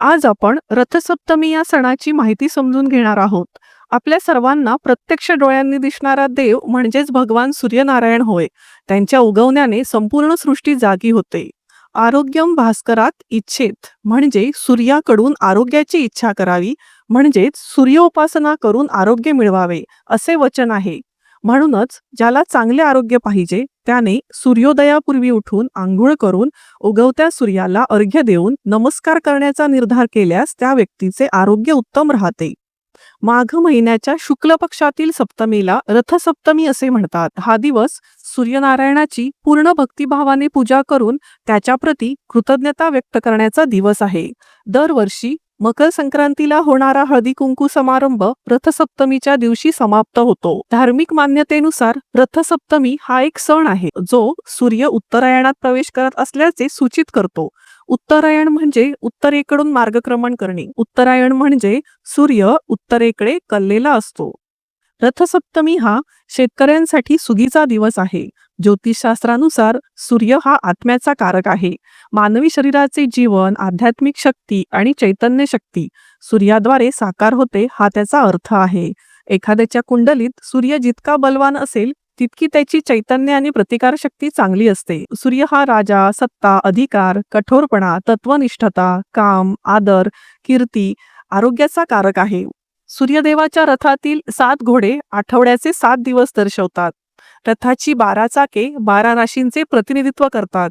आज आपण रथसप्तमी या सणाची माहिती समजून घेणार आहोत. आपल्या सर्वांना प्रत्यक्ष डोळ्यांनी दिसणारा देव म्हणजेच भगवान सूर्यनारायण होय. त्यांच्या उगवण्याने संपूर्ण सृष्टी जागी होते. आरोग्यम भास्करात इच्छेत म्हणजे सूर्याकडून आरोग्याची इच्छा करावी म्हणजेच सूर्योपासना करून आरोग्य मिळवावे असे वचन आहे. म्हणूनच ज्याला चांगले आरोग्य पाहिजे त्याने सूर्योदयापूर्वी उठून आंघोळ करून उगवत्या सूर्याला अर्घ्य देऊन नमस्कार करण्याचा निर्धार केल्यास त्या व्यक्तीचे आरोग्य उत्तम राहते. माघ महिन्याच्या शुक्ल पक्षातील सप्तमीला रथसप्तमी असे म्हणतात. हा दिवस सूर्यनारायणाची पूर्ण भक्तिभावाने पूजा करून त्याच्याप्रती कृतज्ञता व्यक्त करण्याचा दिवस आहे. दरवर्षी मकर संक्रांतीला होणारा हळदी कुंकू समारंभ रथसप्तमीच्या दिवशी समाप्त होतो. धार्मिक मान्यतेनुसार रथसप्तमी हा एक सण आहे जो सूर्य उत्तरायणात प्रवेश करत असल्याचे सूचित करतो. उत्तरायण म्हणजे उत्तरेकडून मार्गक्रमण करणे. उत्तरायण म्हणजे सूर्य उत्तरेकडे कललेला असतो. रथसप्तमी हा शेतकऱ्यांसाठी सुगीचा दिवस आहे. ज्योतिषशास्त्रानुसार सूर्य हा आत्म्याचा कारक आहे. मानवी शरीराचे जीवन, आध्यात्मिक शक्ती आणि चैतन्य शक्ती सूर्याद्वारे साकार होते हा त्याचा अर्थ आहे. एखाद्याच्या कुंडलीत सूर्य जितका बलवान असेल तितकी त्याची चैतन्य आणि प्रतिकारशक्ती चांगली असते. सूर्य हा राजा, सत्ता, अधिकार, कठोरपणा, तत्वनिष्ठता, काम, आदर, कीर्ती, आरोग्याचा कारक आहे. सूर्यदेवाच्या रथातील सात घोडे आठवड्याचे सात दिवस दर्शवतात. रथाची बारा चाके बारा राशींचे प्रतिनिधित्व करतात.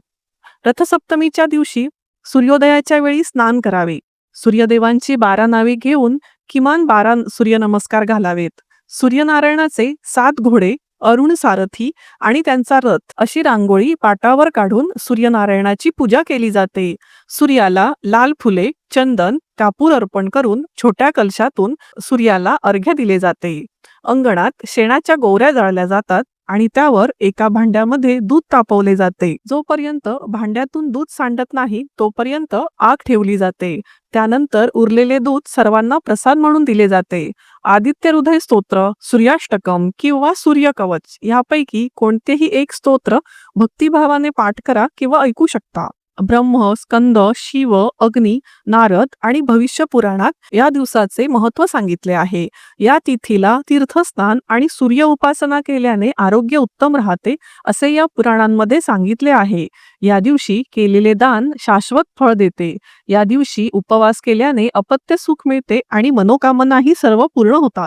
रथसप्तमीच्या दिवशी सूर्योदयाच्या वेळी स्नान करावे. सूर्यदेवांची बारा नावे घेऊन किमान बारा सूर्यनमस्कार घालावेत. सूर्यनारायणाचे सात घोडे अरुण सारथी आणि त्यांचा रथ अशी रांगोळी पाटावर काढून सूर्यनारायणाची पूजा केली जाते. सूर्याला लाल फुले, चंदन, कापूर अर्पण करून छोट्या कलशातून सूर्याला अर्घ्य दिले जाते. अंगणात शेणाच्या गोवऱ्या जाळल्या जातात आणि त्यावर एका भांड्यामध्ये दूध तापवले जाते. जोपर्यंत भांड्यातून दूध सांडत नाही तोपर्यंत आग ठेवली जाते. त्यानंतर उरलेले दूध सर्वांना प्रसाद म्हणून दिले जाते. आदित्य हृदय स्तोत्र, सूर्याष्टकम किंवा सूर्यकवच यापैकी कोणतेही एक स्तोत्र भक्तिभावाने पाठ करा किंवा ऐकू शकता. ब्रह्म, स्कंद, शिव, अग्नी, नारद आणि भविष्य पुराणात या दिवसाचे महत्त्व सांगितले आहे. या तिथीला तीर्थस्नान आणि सूर्य उपासना केल्याने आरोग्य उत्तम राहते असे या पुराणांमध्ये सांगितले आहे. या दिवशी केलेले दान शाश्वत फळ देते. या दिवशी उपवास केल्याने अपत्य सुख मिळते आणि मनोकामनाही सर्व पूर्ण होतात.